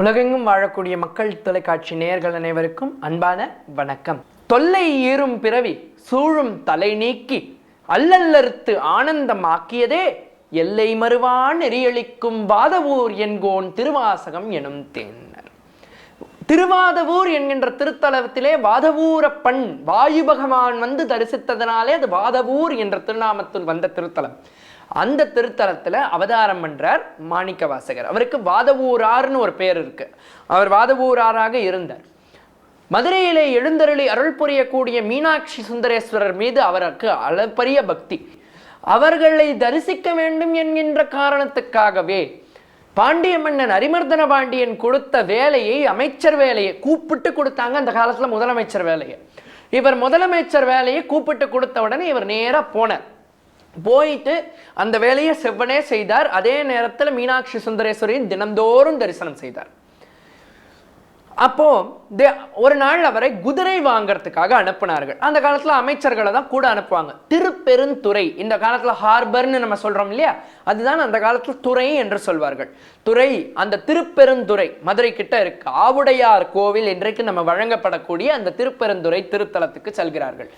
உலகெங்கும் வாழக்கூடிய மக்கள் தொலைக்காட்சி நேயர்கள் அனைவருக்கும் அன்பான வணக்கம். தொல்லை ஈரும் பிறவி சூழும் தலை நீக்கி அல்லல்லறுத்து ஆனந்தமாக்கியதே எல்லை மறுவான் நெறியளிக்கும் வாதவூர் என்கோன் திருவாசகம் எனும் தேன்னர். திருவாதவூர் என்கின்ற திருத்தலத்திலே வாதவூரப்பண் வாயு பகவான் வந்து தரிசித்ததனாலே அது வாதவூர் என்ற திருநாமத்தில் வந்த திருத்தலம். அந்த திருத்தலத்தில் அவதாரம் பண்ணுறார் மாணிக்க வாசகர் அவருக்கு வாதவூரார்னு ஒரு பேர் இருக்கு. அவர் வாதவூராராக இருந்தார். மதுரையிலே எழுந்தருளி அருள் புரியக்கூடிய மீனாட்சி சுந்தரேஸ்வரர் மீது அவருக்கு அளப்பரிய பக்தி. அவர்களை தரிசிக்க வேண்டும் என்கின்ற காரணத்துக்காகவே பாண்டிய மன்னன் அரிமர்தன பாண்டியன் கொடுத்த வேலையை அமைச்சர் வேலையை கூப்பிட்டு கொடுத்தாங்க அந்த காலத்தில் முதலமைச்சர் வேலையை. இவர் முதலமைச்சர் வேலையை கூப்பிட்டு கொடுத்த உடனே இவர் நேராக போனார். போயிட்டு அந்த வேலையை செவ்வனே செய்தார். அதே நேரத்தில் மீனாட்சி சுந்தரேஸ்வரியின் தினந்தோறும் தரிசனம் செய்தார். அப்போ தே- ஒரு நாள் அவரை குதிரை வாங்கறதுக்காக அனுப்புனார்கள். அந்த காலத்துல அமைச்சர்களை தான் கூட அனுப்புவாங்க. திருப்பெருந்துறை இந்த காலத்துல ஹார்பர்னு நம்ம சொல்றோம் இல்லையா? அதுதான் அந்த காலத்துல துறை என்று சொல்வார்கள். துறை அந்த திருப்பெருந்துறை மதுரை கிட்ட இருக்கு. ஆவுடையார் கோவில் இன்றைக்கு நம்ம வழங்கப்படக்கூடிய அந்த திருப்பெருந்துறை திருத்தலத்துக்கு செல்கிறார்கள்.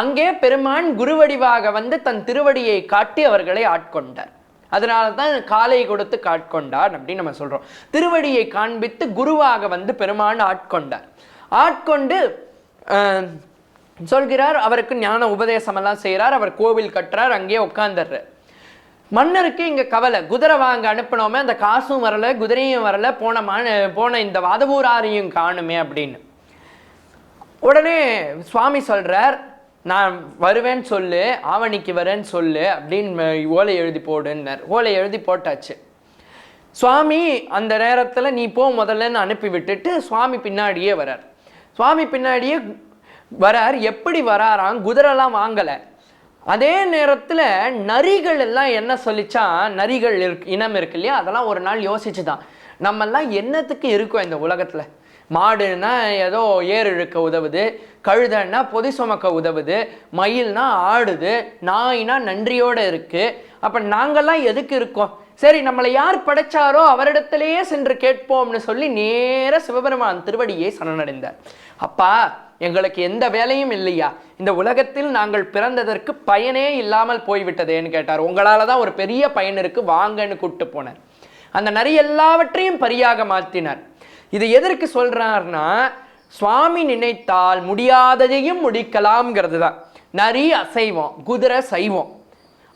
அங்கே பெருமான் குருவடிவாக வந்து தன் திருவடியை காட்டி அவர்களை ஆட்கொண்டார். அதனால தான் காலை கொடுத்து காட்கொண்டார் அப்படின்னு நம்ம சொல்றோம். திருவடியை காண்பித்து குருவாக வந்து பெருமான் ஆட்கொண்டார். ஆட்கொண்டு சொல்கிறார் அவருக்கு ஞான உபதேசம் எல்லாம் செய்கிறார் அவர் கோவில் கட்டுறார் அங்கேயே உட்காந்துடுறார் மன்னருக்கு இங்கே கவலை குதிரை வாங்க அனுப்பினோமே அந்த காசும் வரல குதிரையும் வரல போன மான போன இந்த வாதவூராரையும் காணுமே அப்படின்னு. உடனே சுவாமி சொல்றார் நான் வருவேன்னு சொல்லு ஆவணிக்கு வரேன்னு சொல்லு அப்படின்னு ஓலை எழுதி போடுன்னார். ஓலை எழுதி போட்டாச்சு. சுவாமி அந்த நேரத்தில் நீ போ முதல்லன்னு அனுப்பி விட்டுட்டு சுவாமி பின்னாடியே வரார். சுவாமி பின்னாடியே வரார். எப்படி வராராம்? குதிரைலாம் வாங்கலை. அதே நேரத்தில் நரிகள் எல்லாம் என்ன சொல்லிச்சா? நரிகள் இருக்கு இனம் இருக்கு இல்லையா? அதெல்லாம் ஒரு நாள் யோசிச்சுதான். நம்மெல்லாம் என்னத்துக்கு இருக்கோம் இந்த உலகத்தில்? மாடுன்னா ஏதோ ஏர் இழுக்க உதவுது கழுதைன்னா பொதி சுமக்க உதவுது மயில்னா ஆடுது நாய்னா நன்றியோடு இருக்குது அப்போ நாங்கள்லாம் எதுக்கு இருக்கோம்? சரி நம்மளை யார் படைச்சாரோ அவரிடத்திலேயே சென்று கேட்போம்னு சொல்லி நேர சிவபெருமான் திருவடியை சரணடைந்தார். அப்பா எங்களுக்கு எந்த வேலையும் இல்லையா? இந்த உலகத்தில் நாங்கள் பிறந்ததற்கு பயனே இல்லாமல் போய்விட்டதேன்னு கேட்டார். உங்களால தான் ஒரு பெரிய பயன் இருக்கு வாங்கன்னு கூப்பிட்டு போனார். அந்த நரி எல்லாவற்றையும் பரியாக மாற்றினார் இது எதற்கு சொல்கிறார்னா சுவாமி நினைத்தால் முடியாததையும் முடிக்கலாம்ங்கிறது தான். நரி அசைவம் குதிரை சைவம்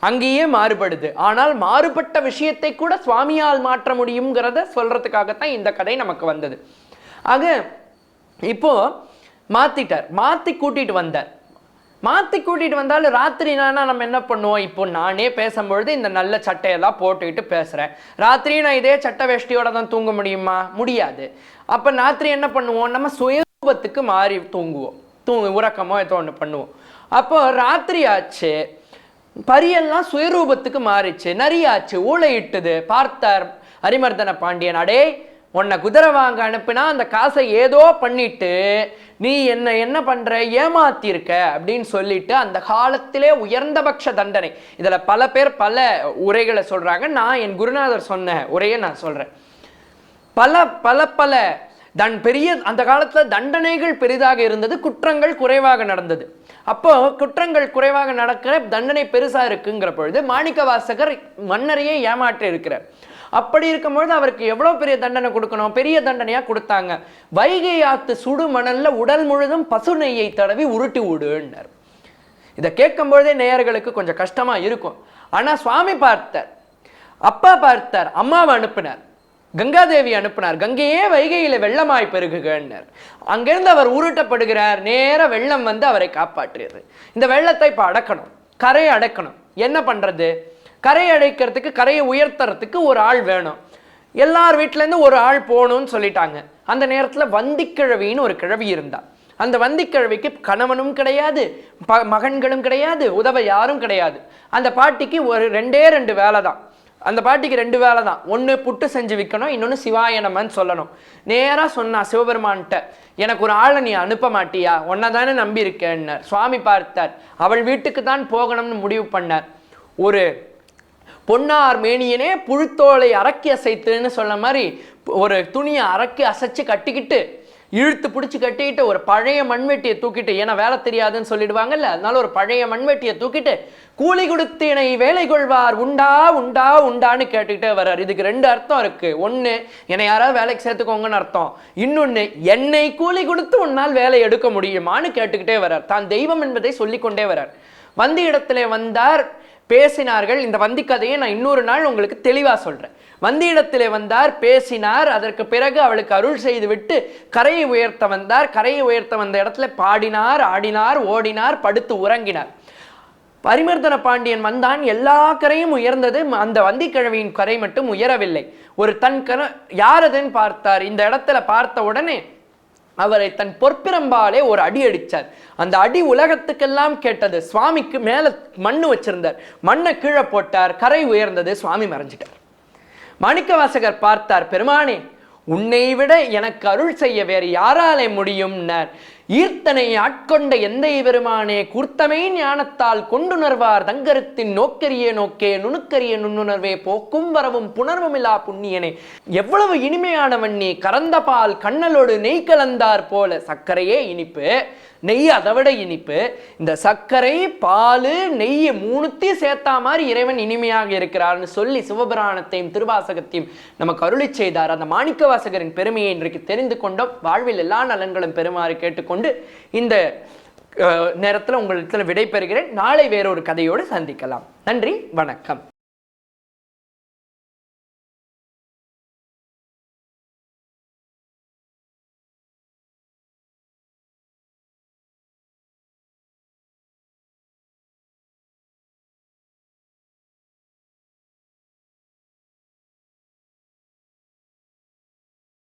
அங்கேயே மாறுபடுது. ஆனால் மாறுபட்ட விஷயத்தை கூட சுவாமியால் மாற்ற முடியுங்கிறத சொல்றதுக்காகத்தான் இந்த கதை நமக்கு வந்தது. ஆக இப்போ மாத்திட்டார். மாத்தி கூட்டிட்டு வந்தார். மாற்றி கூட்டிட்டு வந்தாலும் ராத்திரினா நம்ம என்ன பண்ணுவோம்? இப்போ நானே பேசும்பொழுது இந்த நல்ல சட்டையெல்லாம் போட்டுக்கிட்டு பேசுகிறேன் ராத்திரி நான் இதே சட்டை வேஷ்டியோட தான் தூங்க முடியுமா? முடியாது. அப்போ ராத்திரி என்ன பண்ணுவோம்? நம்ம சுயரூபத்துக்கு மாறி தூங்குவோம். தூங்கு உறக்கமோ ஏதோ ஒன்று பண்ணுவோம். அப்போ ராத்திரி ஆச்சு. பரியெல்லாம் சுயரூபத்துக்கு மாறிச்சு. நரியாச்சு. ஊழையிட்டுது பார்த்தார் அரிமர்தன பாண்டியன். அடே உன்னை குதிரை வாங்க அனுப்பினா அந்த காசை ஏதோ பண்ணிட்டு நீ என்ன என்ன பண்ற ஏமாத்திருக்க அப்படின்னு சொல்லிட்டு அந்த காலத்திலே உயர்ந்தபட்ச தண்டனை. இதுல பல பேர் பல உரைகளை சொல்றாங்க. நான் என் குருநாதர் சொன்ன உரையை நான் சொல்றேன். பல பல பல தன் பெரிய அந்த காலத்துல தண்டனைகள் பெரிதாக இருந்தது குற்றங்கள் குறைவாக நடந்தது. அப்போ குற்றங்கள் குறைவாக நடக்கிற தண்டனை பெருசா இருக்குங்கிற பொழுது மாணிக்க வாசகர் மன்னரையே ஏமாற்றி இருக்கிறார் அப்படி இருக்கும்பொழுது அவருக்கு எவ்வளவு பெரிய தண்டனை கொடுக்கணும்? பெரிய தண்டனையா கொடுத்தாங்க. வைகை ஆத்து சுடு மணல்ல உடல் முழுதும் பசு நெய்யை தடவி உருட்டி விடுன்னார். இதை கேட்கும் பொழுதே நேயர்களுக்கு கொஞ்சம் கஷ்டமா இருக்கும். ஆனா சுவாமி பார்த்தார். அப்பா பார்த்தார். அம்மாவை அனுப்பினார். கங்காதேவி அனுப்பினார். கங்கையே வைகையில வெள்ளமாய் பெருகுகன்னார். அங்கிருந்து அவர் உருட்டப்படுகிறார். நேர வெள்ளம் வந்து அவரை காப்பாற்றியது இந்த வெள்ளத்தை இப்போ அடக்கணும். கரையை அடக்கணும். என்ன பண்றது? கரையை அழைக்கிறதுக்கு கரையை உயர்த்துறதுக்கு ஒரு ஆள் வேணும். எல்லார் வீட்டிலேருந்து ஒரு ஆள் போகணும்னு சொல்லிட்டாங்க. அந்த நேரத்தில் வந்திக்கிழவின்னு ஒரு கிழவி இருந்தா. அந்த வந்திக்கிழவிக்கு கணவனும் கிடையாது ப மகன்களும் கிடையாது உதவ யாரும் கிடையாது. அந்த பாட்டிக்கு ஒரு ரெண்டே ரெண்டு வேலை தான். அந்த பாட்டிக்கு ரெண்டு வேலை தான். ஒன்று புட்டு செஞ்சு விற்கணும் இன்னொன்று சிவாயனமன்னு சொல்லணும். நேராக சொன்னா சிவபெருமான்கிட்ட எனக்கு ஒரு ஆளை நீ அனுப்ப மாட்டியா? உன்னை தானே நம்பியிருக்கேன்னார். சுவாமி பார்த்தார். அவள் வீட்டுக்கு தான் போகணும்னு முடிவு பண்ணார். ஒரு பொன்னார் மேனியனே புழுத்தோலை அரக்கி அசைத்துன்னு சொன்ன மாதிரி ஒரு துணியை அரக்கி அசைச்சு கட்டிக்கிட்டு இழுத்து பிடிச்சி கட்டிக்கிட்டு ஒரு பழைய மண்வெட்டியை தூக்கிட்டு ஏன்னா வேலை தெரியாதுன்னு சொல்லிடுவாங்கல்ல அதனால ஒரு பழைய மண்வெட்டியை தூக்கிட்டு கூலி கொடுத்தேனை வேலை கொள்வார் உண்டா உண்டா உண்டான்னு கேட்டுக்கிட்டே வர்றார். இதுக்கு ரெண்டு அர்த்தம் இருக்கு. ஒன்று என்னை யாராவது வேலைக்கு சேர்த்துக்கோங்கன்னு அர்த்தம். இன்னொன்று என்னை கூலி கொடுத்து உன்னால் வேலை எடுக்க முடியுமான்னு கேட்டுக்கிட்டே வர்றார். தான் தெய்வம் என்பதை சொல்லிக்கொண்டே வர்றார். வந்த இடத்துல வந்தார் பேசினார்கள். இந்த வந்தி கதையை நான் இன்னொரு நாள் உங்களுக்கு தெளிவாக சொல்கிறேன் வந்தியிடத்திலே வந்தார் பேசினார் அதற்கு பிறகு அவளுக்கு அருள் செய்து விட்டு கரையை உயர்த்த வந்தார். கரையை உயர்த்த வந்த இடத்துல பாடினார் ஆடினார் ஓடினார் படுத்து உறங்கினார். பரிமர்தன பாண்டியன் வந்தான். எல்லா கரையும் உயர்ந்தது. அந்த வந்திக்கிழவியின் கரை மட்டும் உயரவில்லை. ஒரு தன் கர யார் அதுன்னு பார்த்தார்? இந்த இடத்துல பார்த்த உடனே அவரை தன் பொற்பிரம்பாலே ஒரு அடி அடித்தார் அந்த அடி உலகத்துக்கெல்லாம் கேட்டது. சுவாமிக்கு மேல மண்ணு வச்சிருந்தார். மண்ணை கீழே போட்டார். கரை உயர்ந்தது. சுவாமி மறைஞ்சிட்டார். மாணிக்கவாசகர் பார்த்தார் பெருமானே உன்னை விட எனக்கு அருள் செய்ய வேறு யாராலே முடியும்னார்? ஈர்த்தனை ஆட்கொண்ட எந்தை பெருமானே கூர்த்தமை ஞானத்தால் கொண்டுணர்வார். தங்கரத்தின் நோக்கரிய நோக்கே நுணுக்கரிய நுண்ணுணர்வே போக்கும் வரவும் புணர்வுமில்லா புண்ணியனே. எவ்வளவு இனிமையானவன் நீ கறந்த பால் கண்ணலோடு நெய் கலந்தார் போல. சர்க்கரையே இனிப்பு நெய் அதை விட இனிப்பு. இந்த சர்க்கரை பால் நெய் மூணுத்தையும் சேர்த்தா மாதிரி இறைவன் இனிமையாக இருக்கிறார்னு சொல்லி சிவபுராணத்தையும் திருவாசகத்தையும் நமக்கு அருளி செய்தார். அந்த மாணிக்க வாசகரின் பெருமையை இன்றைக்கு தெரிந்து கொண்டோம். வாழ்வில் எல்லா நலன்களும் பெருமாறு கேட்டுக்கொண்டு இந்த நேரத்தில் நேரத்துல விடை பெறுகிறேன் நாளை வேறொரு கதையோடு சந்திக்கலாம். நன்றி வணக்கம்.